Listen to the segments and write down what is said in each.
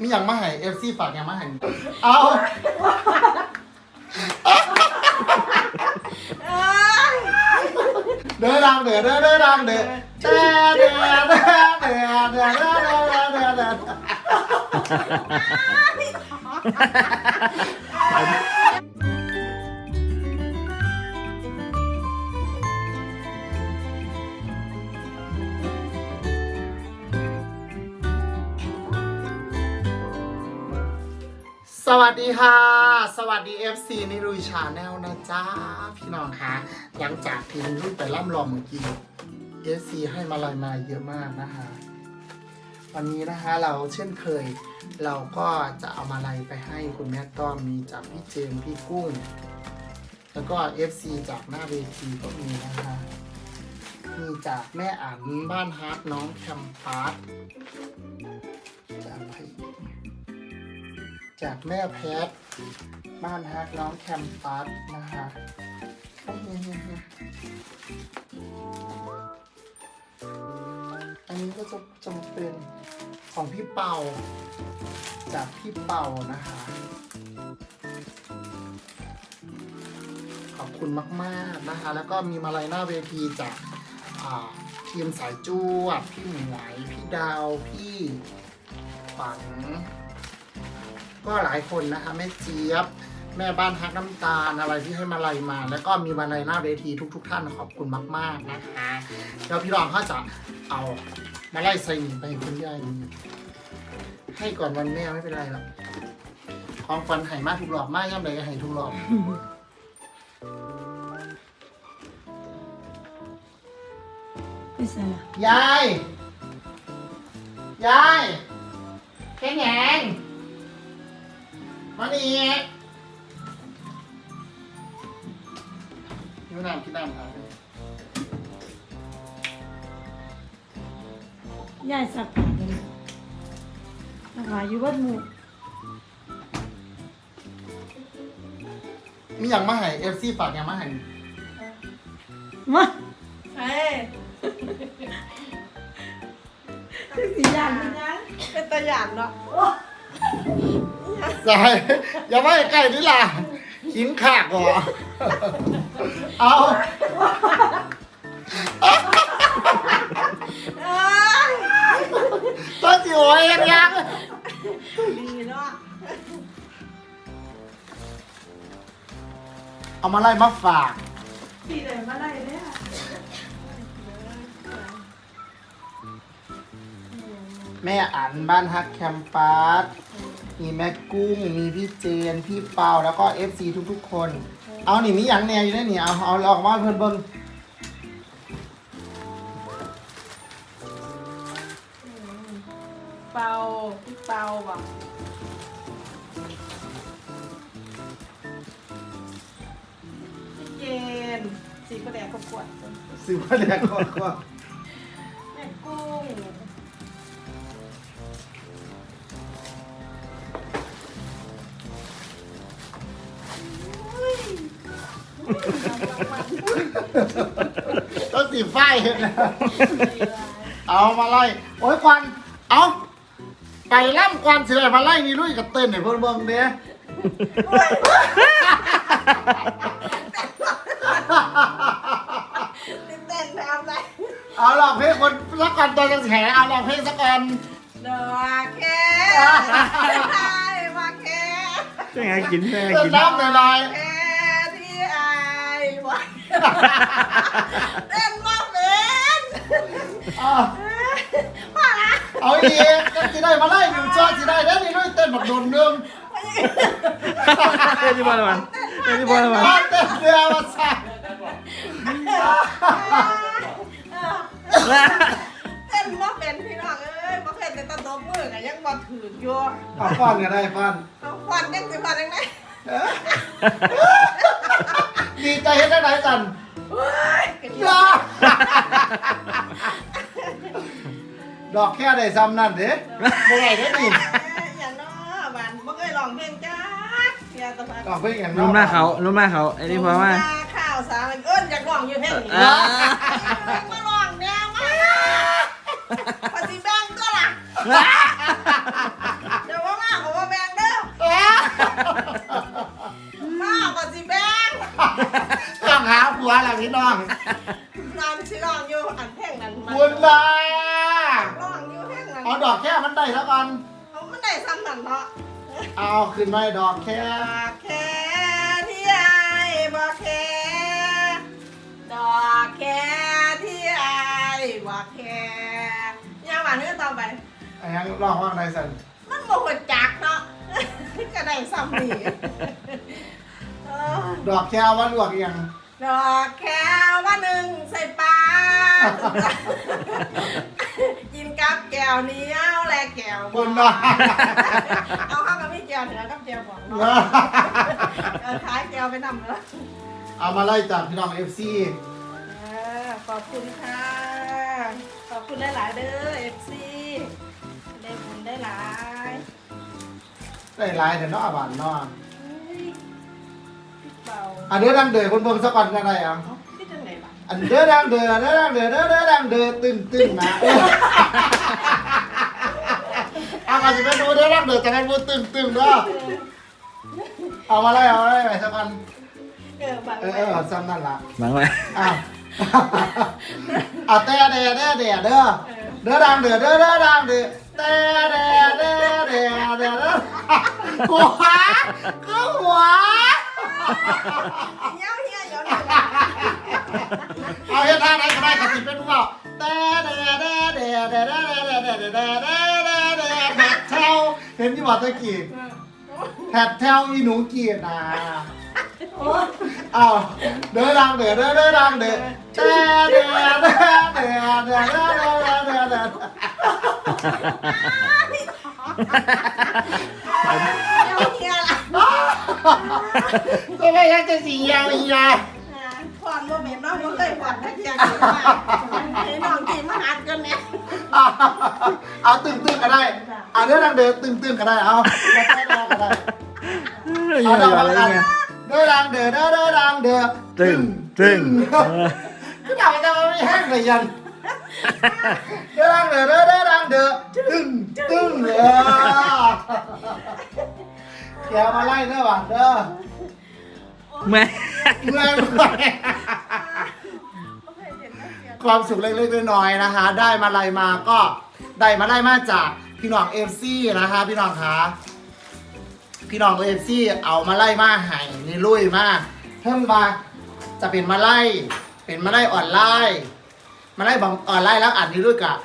มีอย่างมาให้เอฟซีฝากอย่างมาให้เอาเดินดังเดือเดินเดินดังเดือเดือเดือเดือเดือเดือเดือเดือเดือเดื สวัสดีค่ะ สวัสดี FC นิรุยชาแนลนะจ๊ะพี่น้องคะหลังจากที่นิรุยไปล่ำลองเมื่อกี้ FC ให้มาลายมาเยอะมากนะคะ วันนี้นะคะเราเช่นเคย เราก็จะเอามาลัยไปให้คุณแม่ต้อมมีจากพี่เจมส์พี่กุ้ง แล้วก็ FC จากหน้าเวทีก็มีนะคะมีจากแม่อ่านบ้านฮาร์ดน้องแคมปัสจากใครอีก จากแม่แพทบ้านฮักน้องแคมปัสนะคะอันนี้ก็จะจะเป็นของพี่เป่า จากพี่เป่านะคะ ขอบคุณมากๆนะคะ แล้วก็มีมาลัยหน้าเวทีจากอ่าทีมสายจวดพี่หมวย พี่ดาว พี่ขวัญ ก็หลายคนนะคะแม่เจี๊ยบ แม่บ้านฮักน้ำตาลอะไรที่ให้มาลัยมา แล้วก็มีมาลัยหน้าเวทีทุก ๆ ท่านขอบคุณมาก ๆนะคะแล้วพี่รองเขาจะเอามาไล่ใส่หนีไปให้คุณยายให้ก่อนวันแม่ไม่เป็นไรหรอกของฟันไห่มาทุกรอบมากย่ำใดก็ไห่ทุกรอบไม่ใช่ละยาย ยายแค่แหง มานี่ยูน้ำคิดน้ำครับยายสักผ้าเลยสักผ้าอยู่วัดหมู่มีอย่างมาให้เอฟซีฝากอย่างมาให้มาเฮ้ยถึงสีย่างนี่ยังเป็นตัวอย่างเนาะใส่อย่ามาให้ใกล้นี่ล่ะขินขากก่อเอาต้นจิ๋วเองยังดีเนาะเอามาไล่มาฝากดีเลยมาได้เนี่ยแม่อันบ้านฮักแคมปัส มีแม่กุ้ง มีพี่เจน พี่เปาแล้วก็เอฟซีทุกๆ คน เอานี่มีอย่างแนวอยู่ได้นี่เอาเอาออกมาให้เพิ่นเบิ่งเป่าพี่เป่าบ่พี่เจนสีกระแดงขบขวดสิว่าแดกก่อนก่อนแม่กุ้ง ต้นสีฝ้ายเห็นนะเอามาไล่โอ้ยควันเอาไปล่ำควันสิเลยมาไล่นี่ลุยกับเต้นให้เพิ่นเบิ่งเด้เต้นทำอะไรเอาลองเพลงคนสักก่อนตัวจะแฉเอาลองเพลงสักก่อนดอกแค่มาแค่จะไงกินจะไงเต้นกินน้ำหน่อยแค่ที่อาย ว่าเต้นมากเป็นๆเอามาละเอาอีกก็สิได้มาไล่อยู่จอสิได้แล้วนี่ลุยเต้นแบบโดนเรื่องเต้นที่บ้านมันเต้นที่บ้านมันมาเต้นเรือมาซะเต้นมากเป็นพี่น้องเอ้ยมาเคยแต่ตะตบมือกันยังมาถืออยู่เอาฟันก็ได้ฟันเอาควันยังสิฟันยังไง ดีใจเฮ็ดได้ไหนกันเฮ้ยกันยาดอกแค่ได้ซ้ำนั่นเด้บ่ได้เด้นี่อย่าเนาะบ้านบ่เคยร้องเพลงจ้าเสียตะพันดอกเพิ่งอย่างนุ่มหน้าเขานุ่มหน้าเขาไอ้นี่พอมาข้าวสามันเอิ้นอยากร้องอยู่เพลงนี้อ่ามาร้องเนี่ยมาปฏิบังก็ล่ะเดี๋ยวว่าม วแหละพี่น้องนอนชิลองอยู่อันแท่งนั้นมันคุณนะลองอยู่แท่งนั้นเอาดอกแค่มันได้แล้วกันเอามันได้ซ้ำนั่นเนาะเอาขึ้นมาดอกแค่ดอกแค่ที่ไอ้ายบอกแค่ดอกแค่ที่ไอ้ายบอกแค่ยังหวานเนื้อต่อไปไอ้ยังลองว่างไรสันมันบอกว่าจักเนาะก็ได้ซ้ำนี่เออดอกแค่ว่าลวกยัง ดอกแค่ว่าหนึ่งใส่ปลากินกับแก้วเหนี้ยวและแก้วคุณนะเอาข้าวกับพี่แก้วเหนือกับแก้วบอกเนาะเออท้ายแก้วไปนำแล้วเอามาไล่จากพี่น้องเอฟซีเออขอบคุณค่ะ ขอบคุณหลายๆเด้อเอฟซีได้บุญได้หลาย ได้หลายแต่เนาะอาบานเนาะเฮ้ยพี่เบา อันเด้อดังเดือคนเบิ่งสักวันกันได้อะเอ้าพี่จังไหนล่ะอันเด้อดังเดือเด้อดังเดือเด้อเด้อดังเดือตึ้งตึ้งนะเออเอามาสิไปดูเด้อดังเดือจะเป็นบูตึ้งตึ้งเด้อเอามาไล่เอามาไล่ไปสักวันเออบังเออไว้เออซ้ำนั่นละหวังไว้อ้าวเอาแต่เด้อเด้อเด้อเด้อเด้อดังเดือเด้อเด้อดังเดือแต่เด้อเด้อเด้อเด้อเด้อหัวก็หัว เงี้ยวเฮียเดี๋ยวนี้เอาเฮ็ดท่าไหนก็ได้กระสิบเป็นผู้บอกแต่เด้อเด้อเด้อเด้อเด้อเด้อเด้อเด้อเด้อเด้อเด้อเด้อแผดแถวเห็นที่บอกตะกี้แผดแถวอีหนูกีดนะโอ้ยเอาเด้อดังเด้อเด้อเด้อดังเด้อแต่เด้อเด้อเด้อเด้อเด้อเด้อเด้อเด้อเด้อเงี้ยวเฮียล่ะ ก็ไม่อยากจะสียาวอียาผ่อนโมเมนต์เนาะบ่เคยผ่อนทักอย่างนี้มาให้น้องกินมาหัดกันเนี่ยเอาเอาตึงตึงก็ได้เอาเด้อดังเด้อตึงตึงก็ได้เอาไม่ใช่ดอกก็ได้อย่าอย่าอะไรเงี้ยเด้อดังเด้อเด้อเด้อดังเด้อตึงตึงเออก็ถามว่าจะไม่แห้งเลยยันเด้อดังเด้อเด้อเด้อดังเด้อตึ้งตึ้งเออแกมาไล่เด้อหวานเด้อแม่เมื่อยเมื่อยความสุขเล็กๆน้อยๆนะคะ ได้มาไล่มาก็ได้มาไล่มาจากพี่น้องเอฟซีนะคะ พี่น้องคะพี่น้องเอฟซีเอามาไล่มาให้นี่ลุยมากเพิ่มมาจะเป็นมาไล่เป็นมาไล่ออนไลน์มาไล่บางออนไลน์แล้วอ่านนี้ด้วยกับ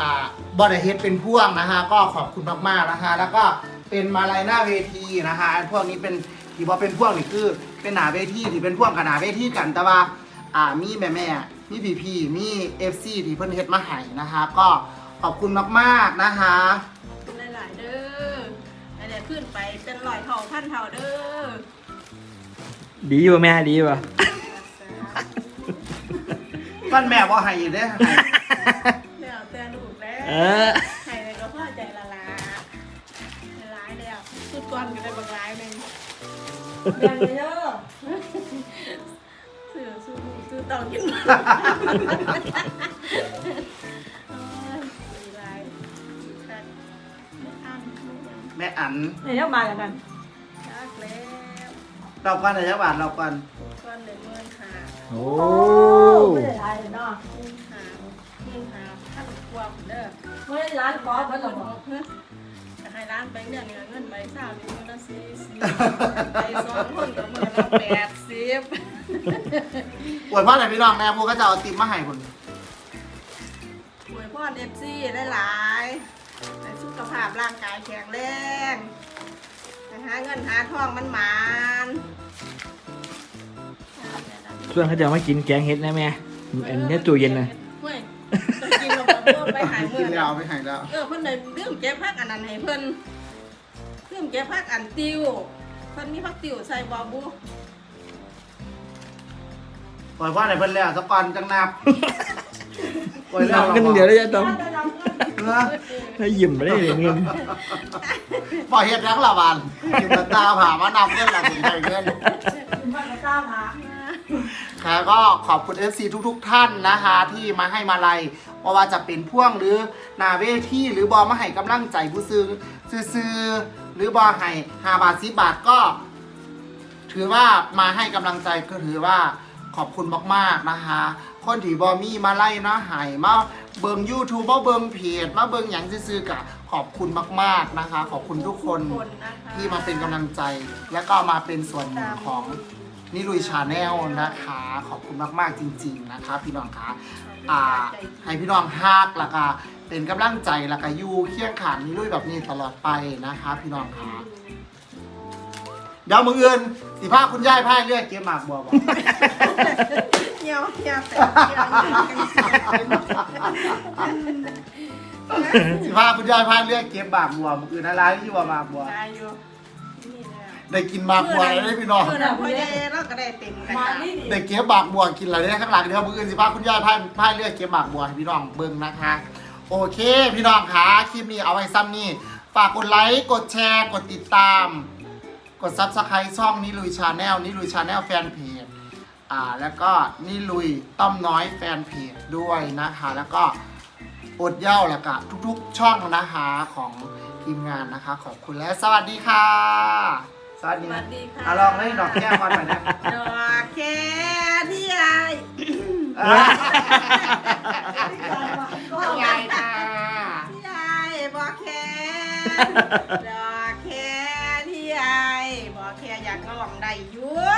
อ่าบอดเฮดเป็นพ่วงนะคะ ก็ขอบคุณมากๆนะคะ แล้วก็ เป็นมาไล่หน้าเวทีนะคะอันพวกนี้เป็นที่ว่าเป็นพ่วงนี่คือเป็นหนาเวทีที่เป็นพ่วงกับหนาเวทีกันแต่ว่าอ่ามีแม่แม่ๆมีพีพีมีเอฟซีที่เพิ่นเฮ็ดมาให้นะคะ ก็ขอบคุณมากๆนะคะ หลายๆเด้ออะไรขึ้นไปเป็นร้อยเท่าพันเท่าเด้อดีป่ะแม่ดีป่ะปั้นแม่บ่ให้อีกเด้อให้แล้วแต่ลูกแล้วเออให้เลยก็พอ แล้วสุดก่อนก็ได้บางหลายหนึงแบ่งเลยเด้อซื้อซื้อซื้อเต่ากินโอ้ยดีหลายแต่ไม่อันไม่อันแม่อันไหนเจ้ามาแล้วกันรักแล้วเราก่อนนะจ๊ะหวานเราก่อนก้อนเลยเมื่อนหาโอ้ไม่ได้ร้ายเลยเนาะเมื่อนหาเมื่อนหาท่านกวางเด้อไม่ได้ร้ายบอสมันหรอกจะ ให้ร้านไปเนี่ยเงินใบสาวนี่มือละสี่สิบไปสองคนก็มือละแปดสิบอวยพ่อไหนพี่น้องแน่พวกก็จะเอาติมมาให้คนหวยพ่อเอฟซีหลายๆให้สุขภาพร่างกายแข็งแรงให้หาเงินหาทองมันหมานส่วนเขาจะเอามากินแกงเห็ดนะแม่อันนี้ตู้เย็นนะเฮ้ยจะ กินลงมาเพื่อไปหายกิเมื่นอแล้วไปให้แล้วเออเพิ่นเลยเรื่องเก็บผักอันนั้นให้เพิ่นเรื่องเก็บผักอันติวเพิ่นมีผักติวใส่บอบูปล่อยพ่อไหนเพิ่นแล้วสักก่อนจังนับปล่อยแล้วน้ำกันเดี๋ยวได้จะต้องเนอะให้ยิ้มไม่ได้เลยเงินปล่อยเฮ็ดแล้วละบานกินตาตาผ่ามานับเงินละถึงได้เงินมันก็กล้าพาค่ะก็ขอบคุณ FC ทุกๆ ท่านนะคะ ที่มาให้มาลัย บ่ว่าจะเป็นพ่วงหรือหนาเวทีหรือบอมาให้กำลังใจผู้ซื้อซื้อๆหรือบอให้ห้าบาทสิบาทก็ ถือว่ามาให้กำลังใจก็ถือว่าขอบคุณมากๆนะคะ คนที่บอมีมาไล่นะหายมาเบิง YouTube มาเบิงเพจมาเบิงอย่างซื้อๆกะขอบคุณมากๆนะคะ ขอบคุณทุกคนคนนะคะที่มาเป็นกำลังใจ และก็มาเป็นส่วนหนึ่งของ นิรุยชาแนลนะคะ ขอบคุณมากๆจริง ๆนะคะ พี่น้องคะอ่าให้พี่น้องฮักแล้วก็เป็นกำลังใจแล้วก็อยู่เคียงขางนิรุยแบบนี้ตลอดไปนะคะ พี่น้องคะเดี๋ยวมืออื่นสิพาคุณยายพายเลือกเก็บหมากบัวบอก เหี่ยวเหี่ยวแต่เหี่ยวเหี่กันเสียสิพาคุณยายพายเลือกเก็บหมากบัวมืออื่นอะไรที่ว่าหมากบัวได้อยู่ ได้กินหมากบัวแล้วได้พี่น้องเมื่อเราพอได้เราก็ได้เต็มกันมาค่ะนี่ดิได้เก็บหมากบัวกินอะไรได้ข้างหลังเดี๋ยวมืออื่นสิพาคุณยายพายพายเลือกเก็บหมากบัวให้พี่น้องเบิ่งนะคะ โอเค พี่น้องคะคลิปนี้เอาไว้ซ้ำนี่ฝากกดไลค์กดแชร์ กดติดตาม กดซับสไครต์ช่องนิลุยชาแนลนิลุยชาแนลแฟนเพจอ่าแล้วก็นิลุยต้อมน้อยแฟนเพจด้วยนะคะ แล้วก็อดเหย้าแล้วก็ทุกๆ ช่องนะคะของทีมงานนะคะ ขอบคุณและสวัสดีค่ะ สวัสสดีวันะสดีค่ะ อะลองให้ดอกแก้วก่อนหน่อยนะดอกแค่ที่ไอยายค่ะที่ไอบอกแค่ดอกแค่ที่ไอบอกแค่อยากลองได้อยุ่